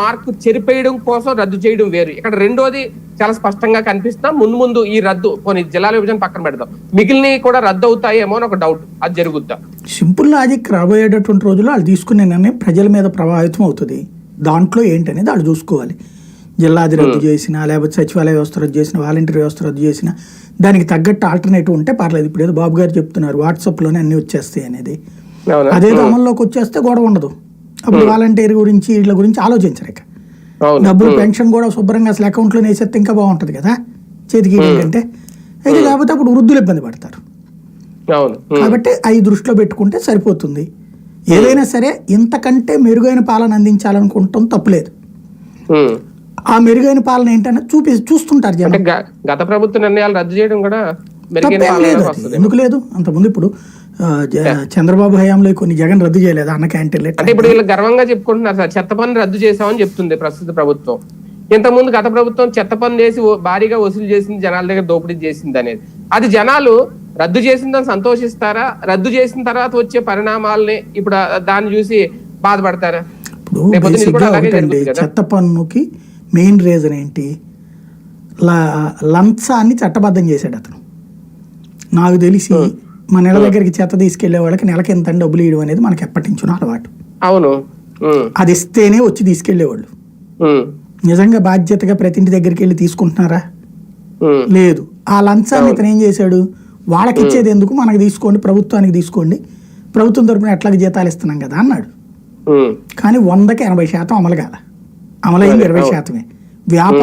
Mark చెరిపేయడం కోసం రద్దు చేయడం వేరు. ఇక్కడ రెండోది చాలా స్పష్టంగా కనిపిస్తున్నా. ముందు ముందు ఈ రద్దు కొన్ని జిల్లాల విభజన పక్కన పెడదాం. మిగిలినవి కూడా రద్దు అవుతాయేమో అని ఒక డౌట్ అది జరుగుద్దా? సింపుల్ లాజిక్ రాబోయేటటువంటి రోజుల్లో వాళ్ళు తీసుకునే నిర్ణయం ప్రజల మీద ప్రభావితం అవుతుంది. దాంట్లో ఏంటనేది వాళ్ళు చూసుకోవాలి. జిల్లాది రద్దు చేసిన లేకపోతే సచివాలయ వ్యవస్థ రద్దు చేసిన వాలంటీర్ వ్యవస్థ రద్దు చేసిన దానికి తగ్గట్టు ఆల్టర్నేటివ్ ఉంటే పర్లేదు. ఇప్పుడు ఏదో బాబు గారు చెప్తున్నారు వాట్సాప్లోనే అన్ని వచ్చేస్తాయి అనేది. అదేదో అమల్లోకి వచ్చేస్తే గొడవ ఉండదు. అప్పుడు వాలంటీర్ గురించి వీళ్ళ గురించి ఆలోచించరు ఇక. డబ్బులు పెన్షన్ కూడా శుభ్రంగా అసలు అకౌంట్లో వేసేస్తే ఇంకా బాగుంటుంది కదా చేతికి కంటే. అయితే కాకపోతే అప్పుడు వృద్ధులు ఇబ్బంది పడతారు. కాబట్టి అవి దృష్టిలో పెట్టుకుంటే సరిపోతుంది. ఏదైనా సరే ఇంతకంటే మెరుగైన పాలన అందించాలనుకుంటాం తప్పులేదు. ఆ మెరుగైన పాలన ఏంటనే చూపి చూస్తుంటారు అంటే జనం గత ప్రభుత్వ నిర్ణయాలు రద్దు చేయడం కూడా లేదు ఎందుకు లేదు? అంతకుముందు ఇప్పుడు చంద్రబాబు హయాంలో కొన్ని జగన్ రద్దు చేయలేదు అన్న క్యాంటీన్లు అంటే ఇప్పుడు వీళ్ళు గర్వంగా చెప్పుకుంటున్నారు సార్ చెత్త పన్ను రద్దు చేశామని చెప్తుంది ప్రస్తుత ప్రభుత్వం. ఇంతకుముందు గత ప్రభుత్వం చెత్త పన్ను చేసి భారీగా వసూలు చేసింది జనాల దగ్గర దోపిడీ చేసింది అనేది. అది జనాలు రద్దు చేసిందని సంతోషిస్తారా? రద్దు చేసిన తర్వాత వచ్చే పరిణామాలని ఇప్పుడు దాన్ని చూసి బాధపడతారా? ఇప్పుడు చెత్త పన్నుకి మెయిన్ రీజన్ ఏంటి? లంచాన్ని చట్టబద్ధం చేశాడు అతను. నాకు తెలిసి మన నెల దగ్గరికి చెత్త తీసుకెళ్ళే వాళ్ళకి నెలకి ఎంత డబ్బులు ఇవ్వడం అనేది మనకి ఎప్పటి నుంచో అలవాటు. అవును. ఉమ్, అది ఇస్తేనే వచ్చి తీసుకెళ్ళేవాళ్ళు. ఉమ్, నిజంగా బాధ్యతగా ప్రతి ఇంటి దగ్గరికి వెళ్ళి తీసుకుంటున్నారా? లేదు. ఆ లంచాన్ని ఇతను ఏం చేశాడు? వాళ్ళకి ఇచ్చేది ఎందుకు? మనకి తీసుకోండి ప్రభుత్వానికి తీసుకోండి. ప్రభుత్వం తరపున ఎట్లాగ జీతాలు ఇస్తున్నాం కదా అన్నాడు. కానీ వందకి ఎనభై శాతం అమలు కాల. అమలైంది ఇరవై శాతమే. వ్యాపార